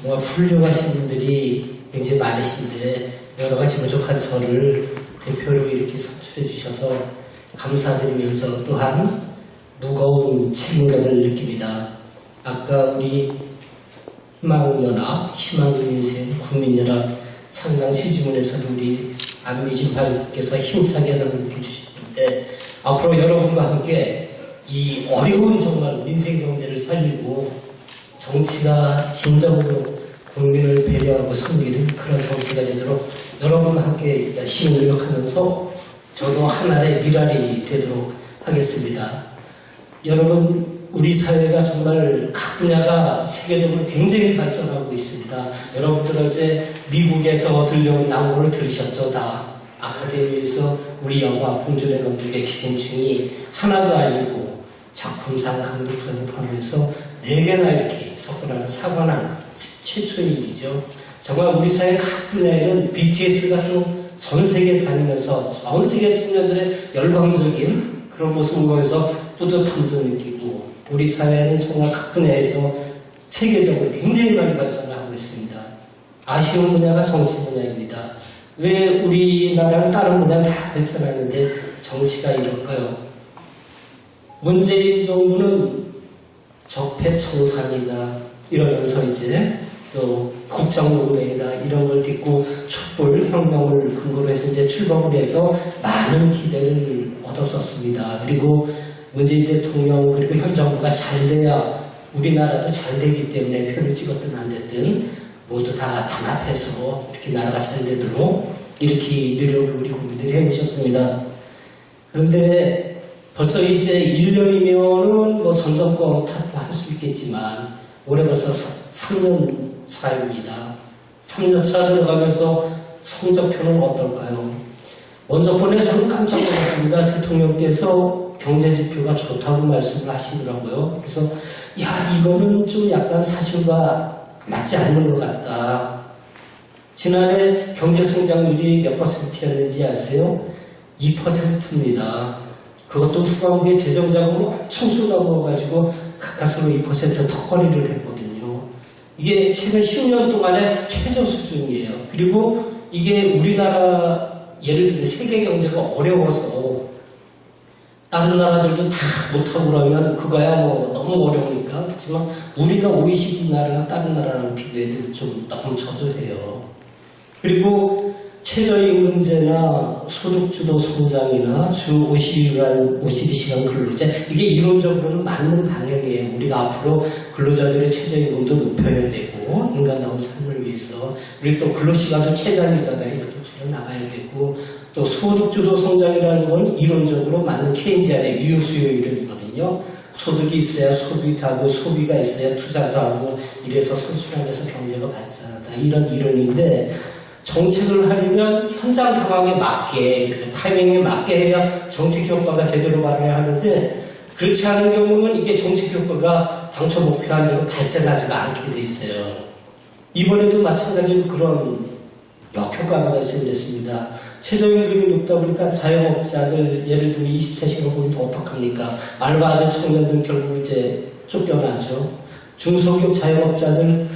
정말 훌륭하신 분들이 굉장히 많으신데 여러 가지 부족한 저를 대표로 이렇게 선출해 주셔서 감사드리면서 또한 무거운 책임감을 느낍니다. 아까 우리 희망연합, 희망국민생, 국민연합 창당 시주문에서도 우리 안미진 발님께서 힘차게 남겨 주셨는데 앞으로 여러분과 함께 이 어려운 정말 민생 경제를 살리고 정치가 진정으로 국민을 배려하고 섬기는 그런 정치가 되도록 여러분과 함께 열심히 노력하면서 저도 하나의 미랄이 되도록 하겠습니다. 여러분, 우리 사회가 정말 각 분야가 세계적으로 굉장히 발전하고 있습니다. 여러분들 어제 미국에서 들려온 낭보를 들으셨죠? 다. 아카데미에서 우리 영화 봉준호 감독의 기생충이 하나도 아니고 작품상, 감독상을 포함해서 네 개나 이렇게 석권하는 사관왕 최초의 일이죠. 정말 우리 사회 각 분야에는 BTS가 또전 세계 다니면서 전 세계 청년들의 열광적인 그런 모습을 보면서 뿌듯함도 느끼고 우리 사회는 정말 각 분야에서 세계적으로 굉장히 많이 발전을 하고 있습니다. 아쉬운 분야가 정치 분야입니다. 왜 우리나라는 다른 분야는 다 발전하는데 정치가 이럴까요? 문재인 정부는 적폐청산이다 이러면서 이제 또 국정농단이다 이런 걸 딛고 촛불 혁명을 근거로 해서 이제 출범을 해서 많은 기대를 얻었었습니다. 그리고 문재인 대통령 그리고 현 정부가 잘 돼야 우리나라도 잘 되기 때문에 표를 찍었든 안 됐든 모두 다 단합해서 이렇게 나라가 잘 되도록 이렇게 노력을 우리 국민들이 해오셨습니다. 그런데 벌써 이제 1년이면은 뭐 전 정권 탓도 할 수 있겠지만 올해 벌써 3년 차입니다. 3년 차 들어가면서 성적표는 어떨까요? 먼저 저는 깜짝 놀랐습니다. 대통령께서 경제 지표가 좋다고 말씀을 하시더라고요. 그래서 야 이거는 좀 약간 사실과 맞지 않는 것 같다. 지난해 경제 성장률이 몇 퍼센트였는지 아세요? 2%입니다. 그것도 후반부에 재정 자금을 엄청 쏟아부어가지고 가까스로 2% 턱걸이를 했거든요. 이게 최근 10년 동안의 최저 수준이에요. 그리고 이게 우리나라 예를 들면 세계 경제가 어려워서 다른 나라들도 다 못하고 그러면 그거야 뭐 너무 어려우니까 그렇지만 우리가 OECD 나라나 다른 나라랑 비교해도 좀 너무 저조해요. 그리고 최저임금제나 소득주도 성장이나 주 50시간, 52시간 근로제 이게 이론적으로는 맞는 방향이에요. 우리가 앞으로 근로자들의 최저임금도 높여야 되고 인간다운 삶을 위해서 우리 또 근로시간도 최장이잖아요. 이것도 줄여나가야 되고 또 소득주도 성장이라는 건 이론적으로 맞는 케인지안의 유효수요 이론이거든요. 소득이 있어야 소비도 하고 소비가 있어야 투자도 하고 이래서 선순환돼서 경제가 발전한다 이런 이론인데 정책을 하려면 현장 상황에 맞게 타이밍에 맞게 해야 정책 효과가 제대로 발휘해야 하는데 그렇지 않은 경우는 이게 정책 효과가 당초 목표한 대로 발생하지가 않게 돼 있어요. 이번에도 마찬가지로 그런 역효과가 발생됐습니다. 최저임금이 높다 보니까 자영업자들 예를 들면 24시간 근무도 어떡합니까? 알바하는 청년들 결국 이제 쫓겨나죠. 중소기업 자영업자들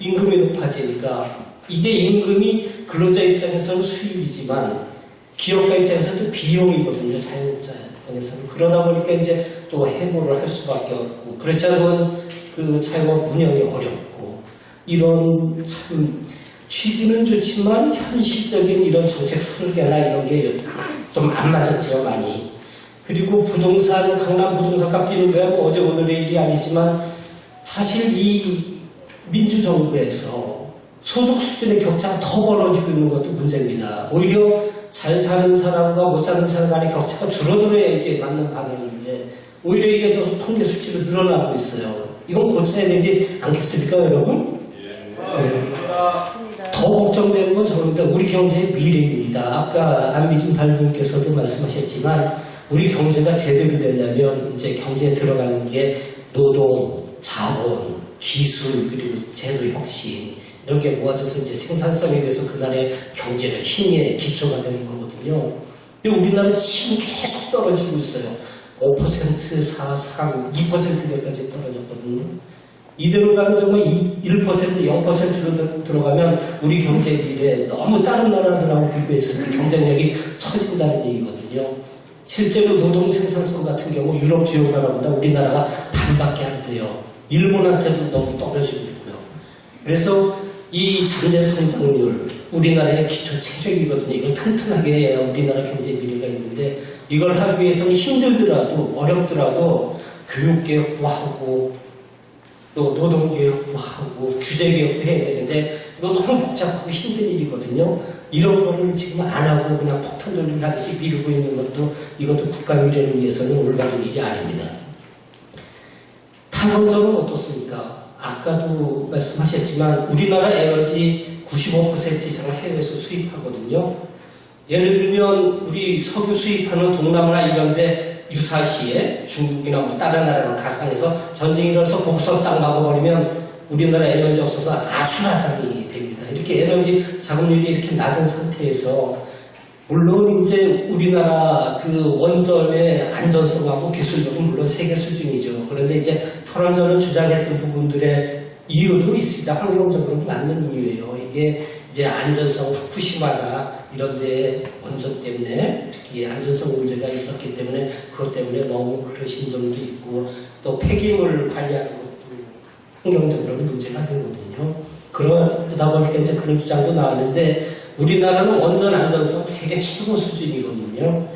임금이 높아지니까 이게 임금이 근로자 입장에서는 수입이지만 기업가 입장에서는 비용이거든요. 자영업자 입장에서는 그러다 보니까 이제 또 해고를 할 수밖에 없고 그렇지 않으면 그 자영업 운영이 어렵고 이런 참 취지는 좋지만 현실적인 이런 정책 설계나 이런 게 좀 안 맞았죠 많이. 그리고 부동산 강남 부동산 값 뛰는 거야 뭐 어제 오늘의 일이 아니지만 사실 이 민주정부에서 소득 수준의 격차가 더 벌어지고 있는 것도 문제입니다. 오히려 잘 사는 사람과 못 사는 사람 간의 격차가 줄어들어야 이게 맞는 방향인데 오히려 이게 더 통계 수치로 늘어나고 있어야 이건 고쳐야 되지 않겠습니까, 여러분? 네. 더 걱정되는 건 저는데 우리 경제의 미래입니다. 아까 안미진 발님께서도 말씀하셨지만 우리 경제가 제대로 되려면 이제 경제에 들어가는 게 노동, 자본, 기술 그리고 제도 혁신 이런 게 모아져서 이제 생산성에 대해서 그날의 경제력 힘의 기초가 되는 거거든요. 근데 우리나라는 지금 계속 떨어지고 있어요. 5%, 4, 3, 2%대까지 떨어졌거든요. 이대로 가면 정말 1%, 0%로 들어가면 우리 경제 미래 너무 다른 나라들하고 비교했을 때 경쟁력이 처진다는 얘기거든요. 실제로 노동 생산성 같은 경우 유럽 주요 나라보다 우리나라가 반밖에 안 돼요. 일본한테도 너무 떨어지고 있고요. 그래서 이 잠재 성장률, 우리나라의 기초 체력이거든요. 이걸 튼튼하게 해야 우리나라 경제 미래가 있는데 이걸 하기 위해서는 힘들더라도 어렵더라도 교육개혁도 하고 또 노동개혁도 하고 규제개혁도 해야 되는데 이건 너무 복잡하고 힘든 일이거든요. 이런 거를 지금 안 하고 그냥 폭탄 돌리기 하듯이 미루고 있는 것도 이것도 국가 미래를 위해서는 올바른 일이 아닙니다. 탈원전은 어떻습니까? 아까도 말씀하셨지만 우리나라 에너지 95% 이상을 해외에서 수입하거든요. 예를 들면 우리 석유 수입하는 동남아나 이런데 유사시에 중국이나 뭐 다른 나라랑 가상해서 전쟁이 일어서 보급선 딱 막아버리면 우리나라 에너지 없어서 아수라장이 됩니다. 이렇게 에너지 자금률이 이렇게 낮은 상태에서 물론 이제 우리나라 그 원전의 안전성하고 기술력은 물론 세계 수준이죠. 그런데 이제 탈원전을 주장했던 부분들의 이유도 있습니다. 환경적으로 맞는 이유예요. 이게 이제 안전성 후쿠시마나 이런 데 원전 때문에 특히 안전성 문제가 있었기 때문에 그것 때문에 너무 그러신 점도 있고 또 폐기물 관리하는 것도 환경적으로 문제가 되거든요. 그러다 보니까 이제 그런 주장도 나왔는데 우리나라는 원전 안전성 세계 최고 수준이거든요.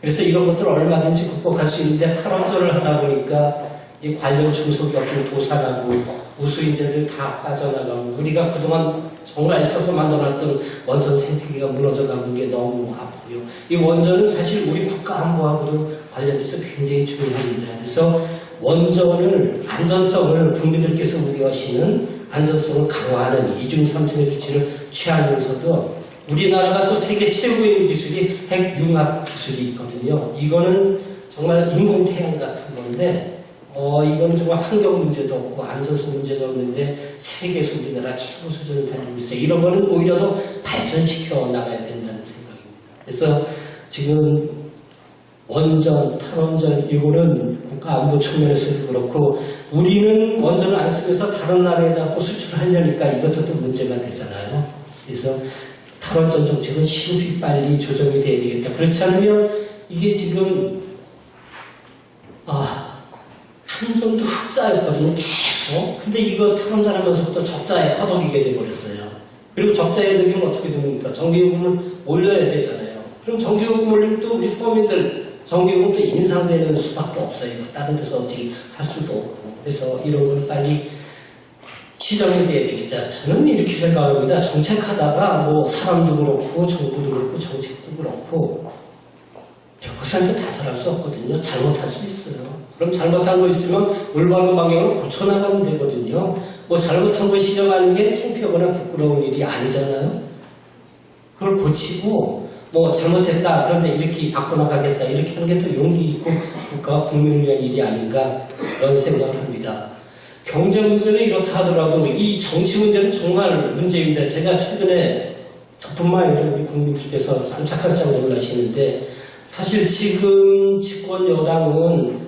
그래서 이런 것들을 얼마든지 극복할 수 있는데 탈원전을 하다 보니까 이 관련 중소기업들 도산하고 우수인재들 다 빠져나가고 우리가 그동안 정말 애써서 만들어놨던 원전 생태계가 무너져가는 게 너무 아프고요. 이 원전은 사실 우리 국가 안보하고도 관련돼서 굉장히 중요합니다. 그래서 원전을 안전성을 국민들께서 우려하시는 안전성을 강화하는 이중 삼중의 조치를 취하면서도 우리나라가 또 세계 최고의 기술이 핵융합 기술이 있거든요. 이거는 정말 인공태양 같은 건데 어, 이거는 정말 환경 문제도 없고 안전성 문제도 없는데 세계에서 우리나라 최고 수준을 달리고 있어요. 이런 거는 오히려 더 발전시켜 나가야 된다는 생각입니다. 그래서 지금 원전, 탈원전 이거는 국가 안보 측면에서도 그렇고 우리는 원전을 안 쓰면서 다른 나라에다 또 수출하려니까 이것도 또 문제가 되잖아요. 그래서 탈원전 정책은 시급히 빨리 조정이 돼야 되겠다. 그렇지 않으면 이게 지금 아 한전도 흑자였거든요. 계속. 근데 이거 탈원전 하면서부터 적자에 허덕이게 돼버렸어요. 그리고 적자에 되면 어떻게 됩니까? 전기요금을 올려야 되잖아요. 그럼 전기요금 올리면 또 우리 서민들 전기요금 또 인상되는 수밖에 없어요. 다른 데서 어떻게 할 수도 없고. 그래서 이런 걸 빨리 시정이 돼야 되겠다. 저는 이렇게 생각합니다. 정책하다가 뭐 사람도 그렇고 정부도 그렇고 정책도 그렇고 100%다 잘할 수 없거든요. 잘못할 수 있어요. 그럼 잘못한 거 있으면 올바른 방향으로 고쳐나가면 되거든요. 뭐 잘못한 거 시정하는 게 창피하거나 부끄러운 일이 아니잖아요. 그걸 고치고 뭐 잘못했다 그런데 이렇게 바꿔나가겠다 이렇게 하는 게 더 용기 있고 국가 국민을 위한 일이 아닌가 그런 생각을 합니다. 경제 문제는 이렇다 하더라도 이 정치 문제는 정말 문제입니다. 제가 최근에 저뿐만 아니라 우리 국민들께서 깜짝깜짝 놀라시는데 사실 지금 집권 여당은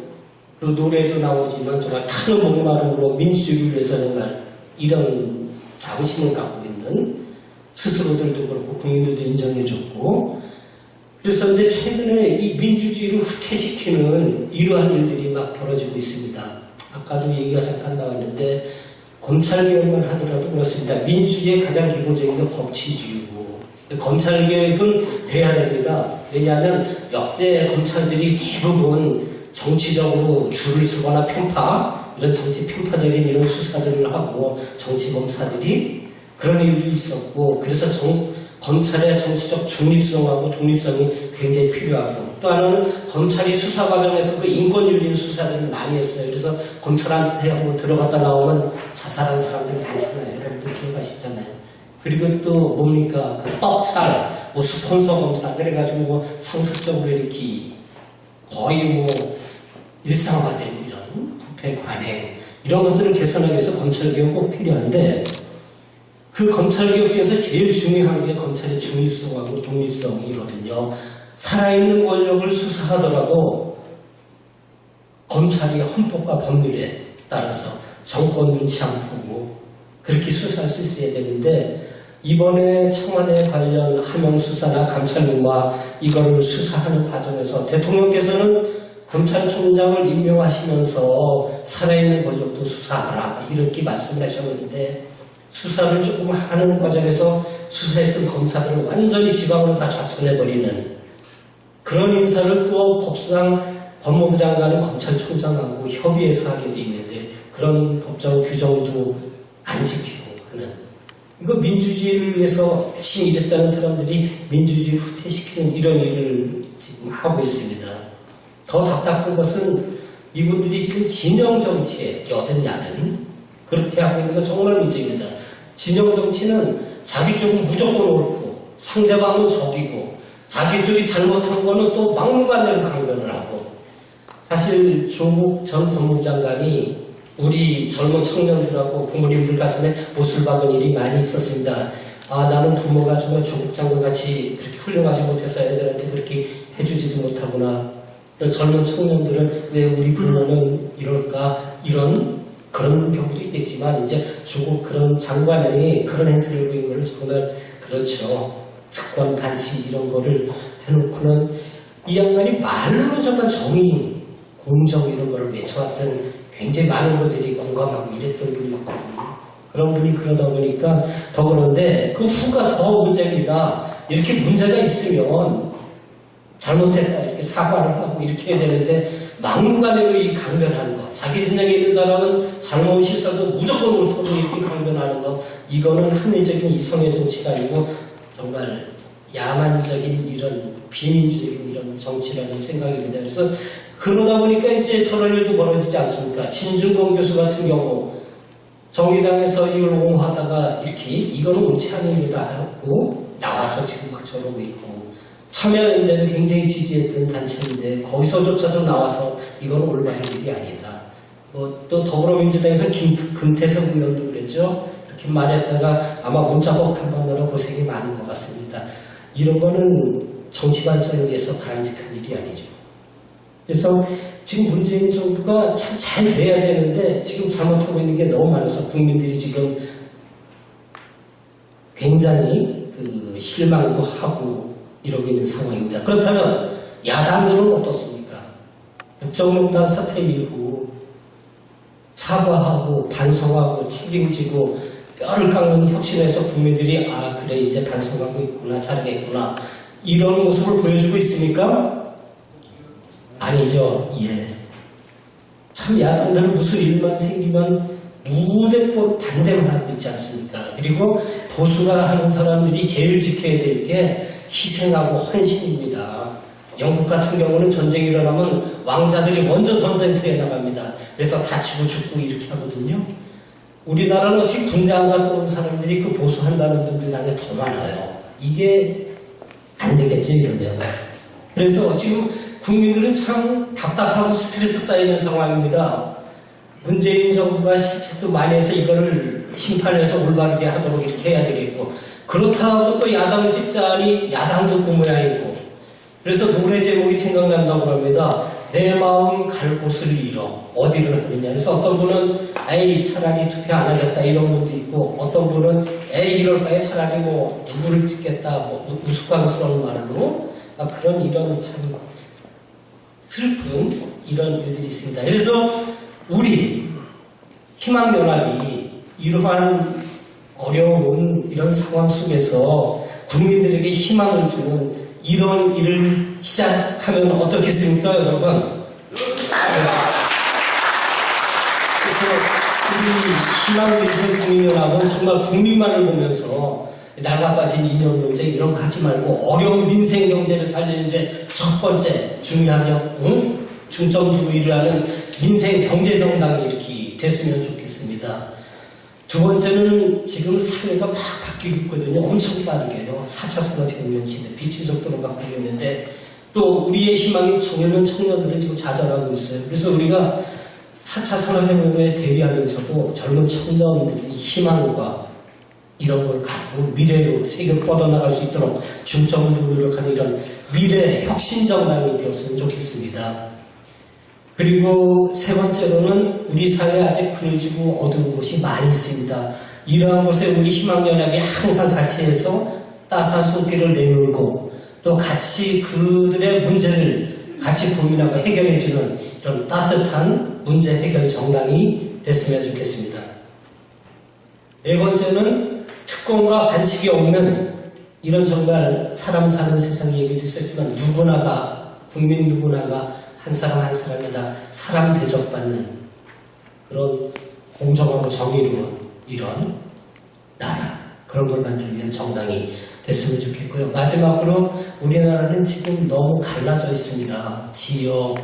그 노래도 나오지만 정말 타는 목마름으로 민주주의를 위해서 정말 이런 자부심을 갖고 있는 스스로들도 그렇고 국민들도 인정해줬고 그래서 이제 최근에 이 민주주의를 후퇴시키는 이러한 일들이 막 벌어지고 있습니다. 아까도 얘기가 잠깐 나왔는데 검찰개혁만 하더라도 그렇습니다. 민주주의의 가장 기본적인 게 법치주의고 검찰개혁은 돼야 됩니다. 왜냐하면 역대 검찰들이 대부분 정치적으로 줄을 서거나 편파 이런 정치 편파적인 이런 수사들을 하고 정치 검사들이 그런 일도 있었고 그래서 정, 검찰의 정치적 중립성하고 독립성이 굉장히 필요하고 또 하나는 검찰이 수사 과정에서 그 인권유린 수사들을 많이 했어요. 그래서 검찰한테 한번 들어갔다 나오면 자살한 사람들 많잖아요. 여러분들 기억하시잖아요. 그리고 또 뭡니까 그 떡살 뭐 스폰서 검사 그래가지고 뭐 상습적으로 이렇게 거의 뭐 일상화된 이런 부패 관행 이런 것들을 개선하기 위해서 검찰개혁 꼭 필요한데 그 검찰개혁 중에서 제일 중요한 게 검찰의 중립성하고 독립성이거든요. 살아있는 권력을 수사하더라도 검찰이 헌법과 법률에 따라서 정권 눈치 안 보고 그렇게 수사할 수 있어야 되는데 이번에 청와대 관련 하명 수사나 감찰부와 이걸 수사하는 과정에서 대통령께서는 검찰총장을 임명하시면서 살아있는 권력도 수사하라 이렇게 말씀하셨는데 수사를 조금 하는 과정에서 수사했던 검사들을 완전히 지방으로 다 좌천해버리는 그런 인사를 또 법상 법무부 장관은 검찰총장하고 협의해서 하게 돼 있는데 그런 법적 규정도 안 지키고 하는 이거 민주주의를 위해서 열심히 일했다는 사람들이 민주주의 후퇴시키는 이런 일을 지금 하고 있습니다. 더 답답한 것은 이분들이 지금 진영 정치에 여든 야든 그렇게 하고 있는 건 정말 문제입니다. 진영 정치는 자기 쪽은 무조건 옳고 상대방은 적이고 자기 쪽이 잘못한 거는 또 막무가내로 강변을 하고 사실 조국 전 법무부 장관이 우리 젊은 청년들하고 부모님들 가슴에 못을 박은 일이 많이 있었습니다. 아 나는 부모가 정말 조국 장관 같이 그렇게 훌륭하지 못해서 애들한테 그렇게 해주지도 못하구나. 젊은 청년들은 왜 우리 부모는 이럴까 이런 그런 경우도 있겠지만 이제 조국 그런 장관이 그런 행태를 보인 거를 정말 그렇죠. 특권 반칙 이런 거를 해놓고는 이 양반이 말로는 정말 정의, 공정 이런 걸 외쳐왔던 굉장히 많은 분들이 공감하고 이랬던 분이었거든요. 그런 분이 그러다 보니까 더 그런데 그 후가 더 문제입니다. 이렇게 문제가 있으면 잘못했다 이렇게 사과를 하고 이렇게 해야 되는데 막무가내로 이 강변하는 거 자기 진영에 있는 사람은 잘못이 있어도 무조건 옳다고 이렇게 강변하는 거 이거는 합리적인 이성의 정치가 아니고 정말 야만적인 이런 비민주적인 이런 정치라는 생각입니다. 그래서 그러다 보니까 이제 저런 일도 벌어지지 않습니까? 진중권 교수 같은 경우 정의당에서 이걸 옹호하다가 이렇게 이거는 옳지 않은 일이다 하고 나와서 지금 막 저러고 있고 참여연대도 굉장히 지지했던 단체인데 거기서조차도 나와서 이건 올바른 일이 아니다. 뭐 또 더불어민주당에서 김, 금태섭 의원도 그랬죠. 말했다가 아마 문자법 탐방느라 고생이 많은 것 같습니다. 이런 거는 정치 발전을 위해서 바람직한 일이 아니죠. 그래서 지금 문재인 정부가 참 잘 돼야 되는데 지금 잘못하고 있는 게 너무 많아서 국민들이 지금 굉장히 그 실망도 하고 이러고 있는 상황입니다. 그렇다면 야당들은 어떻습니까? 국정농단 사태 이후 사과하고 반성하고 책임지고 뼈를 깎는 혁신에서 국민들이 아 그래 이제 반성하고 있구나 잘하겠구나 이런 모습을 보여주고 있습니까? 아니죠. 예. 참 야당들은 무슨 일만 생기면 무대포로 반대만 하고 있지 않습니까? 그리고 보수라 하는 사람들이 제일 지켜야 될 게 희생하고 헌신입니다. 영국 같은 경우는 전쟁이 일어나면 왕자들이 먼저 전쟁터에 나갑니다. 그래서 다치고 죽고 이렇게 하거든요. 우리나라는 어떻게 군대 안 갔다 온 사람들이 그 보수한다는 분들 당에 더 많아요. 이게 안 되겠죠, 이러면. 그래서 지금 국민들은 참 답답하고 스트레스 쌓이는 상황입니다. 문재인 정부가 시책도 많이 해서 이거를 심판해서 올바르게 하도록 이렇게 해야 되겠고 그렇다고 또 야당을 찍자니 야당도 그 모양이고 그래서 노래 제목이 생각난다고 합니다. 내 마음 갈 곳을 잃어 어디를 하느냐 그래서 어떤 분은 에이 차라리 투표 안 하겠다 이런 분도 있고 어떤 분은 에이 이럴 바에 차라리 뭐 누구를 찍겠다 뭐 우- 우스꽝스러운 말로 아, 그런 이런 참 슬픈 이런 일들이 있습니다. 그래서 우리 희망연합이 이러한 어려운 이런 상황 속에서 국민들에게 희망을 주는 이런 일을 시작하면 어떻겠습니까, 여러분? 그래서 우리 희망민생 국민연합은 정말 국민만을 보면서 나가빠진 이념 논쟁 이런 거 하지 말고 어려운 민생 경제를 살리는데 첫 번째 중요하냐, 응? 중점 두고 일을 하는 민생 경제 정당이 이렇게 됐으면 좋겠습니다. 두 번째는 지금 사회가 막 바뀌고 있거든요. 엄청 빠르게요. 4차 산업혁명 시대, 빛의 속도로 바뀌고 있는데 또 우리의 희망인 청년 청년들은 지금 좌절하고 있어요. 그래서 우리가 4차 산업혁명에 대비하면서도 젊은 청년들이 희망과 이런 걸 갖고 미래로 세계로 뻗어나갈 수 있도록 중점을 두고 노력하는 이런 미래 혁신 정당이 되었으면 좋겠습니다. 그리고 세 번째로는 우리 사회에 아직 그늘지고 어두운 곳이 많이 있습니다. 이러한 곳에 우리 희망연합이 항상 같이 해서 따스한 손길을 내밀고 또 같이 그들의 문제를 같이 고민하고 해결해주는 이런 따뜻한 문제 해결 정당이 됐으면 좋겠습니다. 네 번째는 특권과 반칙이 없는 이런 정말 사람 사는 세상 얘기도 있었지만 누구나가 국민 누구나가 한 사람 한 사람마다 사람 대접받는 그런 공정하고 정의로운 이런 나라 그런 걸 만들기 위한 정당이 됐으면 좋겠고요. 마지막으로 우리나라는 지금 너무 갈라져 있습니다. 지역,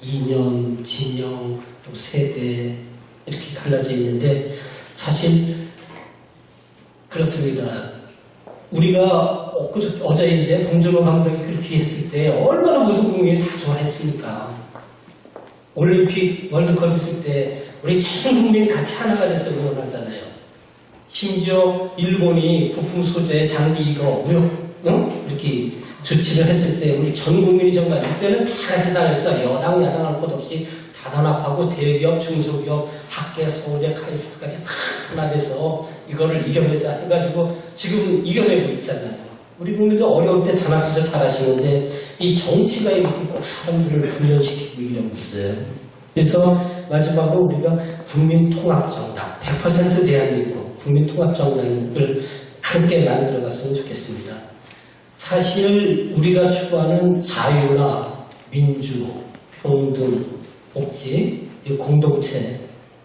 이념, 진영, 또 세대 이렇게 갈라져 있는데 사실 그렇습니다. 우리가 어제 이제 봉준호 감독이 그렇게 했을 때 얼마나 모든 국민이 다 좋아했습니까? 올림픽 월드컵 있을 때 우리 전 국민이 같이 하나가 돼서 응원하잖아요. 심지어 일본이 부품 소재 장비 이거 무역 응? 이렇게 조치를 했을 때 우리 전 국민이 정말 이때는 다 같이 다녔어 여당 야당 할 것 없이 다 단합하고 대기업 중소기업 학계 서울대 카이스트까지 다 단합해서 이거를 이겨내자 해가지고 지금 이겨내고 있잖아요. 우리 국민도 어려울 때 단합해서 잘하시는데 이 정치가 이렇게 꼭 사람들을 분열시키고 이러고 있어요. 그래서 마지막으로 우리가 국민통합정당 100% 대한민국 국민통합정당을 함께 만들어갔으면 좋겠습니다. 사실 우리가 추구하는 자유나 민주, 평등, 복지, 이 공동체,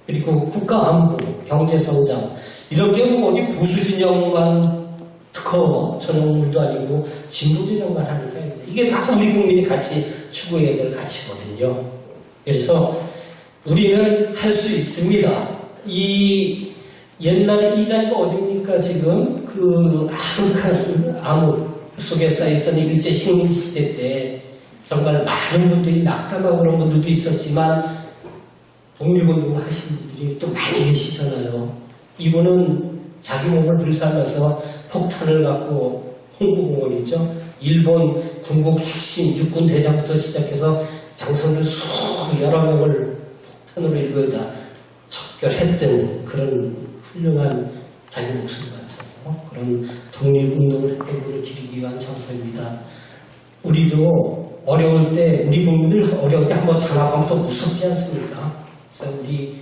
그리고 국가 안보, 경제 성장 이런 게뭐 어디 보수 진영만 특허 전용물도 아니고 진보 진영만 하는 게 아닙니다. 이게 다 우리 국민이 같이 추구해야 될 가치거든요. 그래서 우리는 할 수 있습니다. 이 옛날에 이 자리가 어딥니까 지금 그 아늑한 암흑 속에 쌓였던 일제 식민지 시대 때 정말 많은 분들이 낙담하고 그런 분들도 있었지만 독립운동을 하신 분들이 또 많이 계시잖아요. 이분은 자기 몸을 불살라서 폭탄을 갖고 홍보공원이죠. 일본 군국 핵심 육군 대장부터 시작해서 장성들 수 여러 명을 폭탄으로 일거에다 척결했던 그런 훌륭한 자기 목숨을 바쳐서 그런 독립운동을 했던 분을 기리기 위한 장소입니다. 우리도 어려울 때 우리 국민들 어려울 때 한번 단합하면 또 무섭지 않습니까? 그래서 우리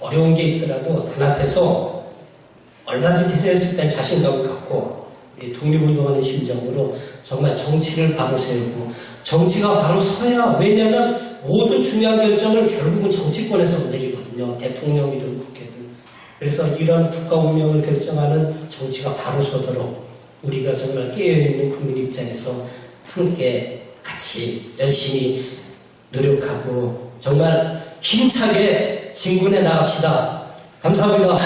어려운 게 있더라도 단합해서 얼마든지 해낼 수 있다는 자신감을 갖고 독립운동하는 심정으로 정말 정치를 바로 세우고 정치가 바로 서야 왜냐하면 모든 중요한 결정을 결국은 정치권에서 내리거든요. 대통령이든 국회든. 그래서 이런 국가 운명을 결정하는 정치가 바로 서도록 우리가 정말 깨어있는 국민 입장에서 함께 같이 열심히 노력하고 정말 힘차게 진군해 나갑시다. 감사합니다.